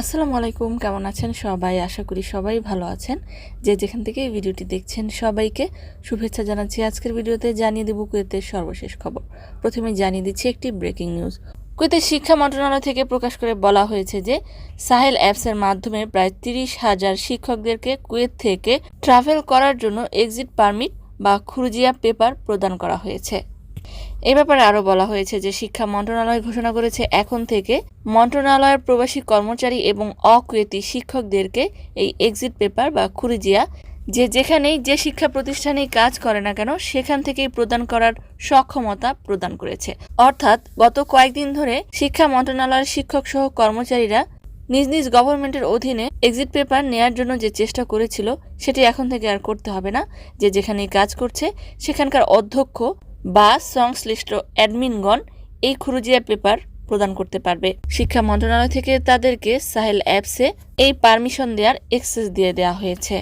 আসসালামু আলাইকুম, কেমন আছেন সবাই? আশা করি সবাই ভালো আছেন। যে যেখান থেকে এই ভিডিওটি দেখছেন সবাইকে শুভেচ্ছা জানাচ্ছি। আজকের ভিডিওতে জানিয়ে দেব কুয়েতের সর্বশেষ খবর। প্রথমে জানিয়ে দিচ্ছি একটি ব্রেকিং নিউজ। কুয়েতের শিক্ষা মন্ত্রণালয় থেকে প্রকাশ করে বলা হয়েছে যে, সাহেল অ্যাপসের মাধ্যমে প্রায় তিরিশ হাজার শিক্ষকদেরকে কুয়েত থেকে ট্রাভেল করার জন্য এক্সিট পারমিট বা খুরজিয়া পেপার প্রদান করা হয়েছে। এ ব্যাপারে আরও বলা হয়েছে যে শিক্ষা মন্ত্রণালয় ঘোষণা করেছে, এখন থেকে মন্ত্রণালয়ের প্রবাসী কর্মচারী এবং অকুয়েতি শিক্ষকদেরকে এই এক্সিট পেপার বা খুরিজিয়া, যে যেখানেই যে শিক্ষা প্রতিষ্ঠানেই কাজ করে না কেন, সেখান থেকেই প্রদান করার সক্ষমতা প্রদান করেছে। অর্থাৎ গত কয়েকদিন ধরে শিক্ষা মন্ত্রণালয়ের শিক্ষক সহ কর্মচারীরা নিজ নিজ গভর্নমেন্টের অধীনে এক্সিট পেপার নেয়ার জন্য যে চেষ্টা করেছিল, সেটি এখন থেকে আর করতে হবে না। যে যেখানেই কাজ করছে, সেখানকার অধ্যক্ষ বা সংশ্লিষ্ট অ্যাডমিনগণ এই খুরুজিয়া পেপার প্রদান করতে পারবে। শিক্ষা মন্ত্রণালয় থেকে তাদেরকে সাহেল অ্যাপসে এই পারমিশন দেওয়ার এক্সেস দিয়ে দেওয়া হয়েছে।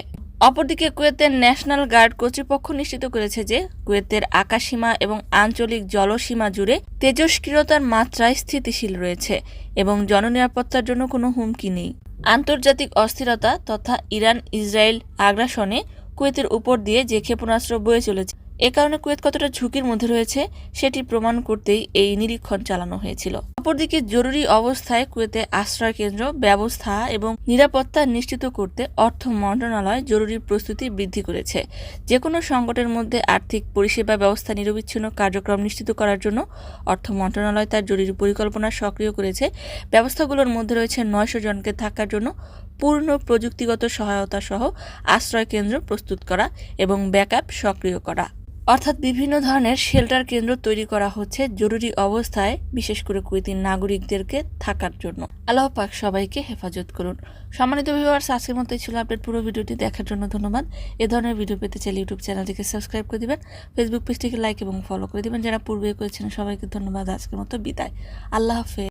অপরদিকে কুয়েতের ন্যাশনাল গার্ড কর্তৃপক্ষ নিশ্চিত করেছে যে কুয়েতের আকাশসীমা এবং আঞ্চলিক জলসীমা জুড়ে তেজস্ক্রিয়তার মাত্রা স্থিতিশীল রয়েছে এবং জননিরাপত্তার জন্য কোনো হুমকি নেই। আন্তর্জাতিক অস্থিরতা তথা ইরান ইসরায়েল আগ্রাসনে কুয়েতের উপর দিয়ে যে ক্ষেপণাস্ত্র বয়ে চলেছে এ কারণে কুয়েত কতটা ঝুঁকির মধ্যে রয়েছে সেটি প্রমাণ করতেই এই নিরীক্ষণ চালানো হয়েছিল। অপরদিকে জরুরি অবস্থায় কুয়েতে আশ্রয় কেন্দ্র, ব্যবস্থা এবং নিরাপত্তা নিশ্চিত করতে অর্থ মন্ত্রণালয় জরুরি প্রস্তুতি বৃদ্ধি করেছে। যে কোনো সংকটের মধ্যে আর্থিক পরিষেবা ব্যবস্থা নিরবিচ্ছিন্ন কার্যক্রম নিশ্চিত করার জন্য অর্থ মন্ত্রণালয় তার জরুরি পরিকল্পনা সক্রিয় করেছে। ব্যবস্থাগুলোর মধ্যে রয়েছে নয়শো জনকে থাকার জন্য পূর্ণ প্রযুক্তিগত সহায়তা সহ আশ্রয় কেন্দ্র প্রস্তুত করা এবং ব্যাকআপ সক্রিয় করা। অর্থাৎ বিভিন্ন ধরনের শেল্টার কেন্দ্র তৈরি করা হচ্ছে জরুরি অবস্থায়, বিশেষ করে কুয়েতি নাগরিকদেরকে থাকার জন্য। আল্লাহ পাক সবাইকে হেফাজত করুন। সম্মানিত ভিউয়ার্স আজকের মতোই ছিল আপনার পুরো ভিডিওটি। দেখার জন্য ধন্যবাদ। এ ধরনের ভিডিও পেতে চাইলে ইউটিউব চ্যানেলটিকে সাবস্ক্রাইব করে দিবেন ফেসবুক পেজটিকে লাইক এবং ফলো করে দিবেন। যারা পূর্বে করেছেন, সবাইকে ধন্যবাদ। আজকের মতো বিদায়। আল্লাহ হাফেজ।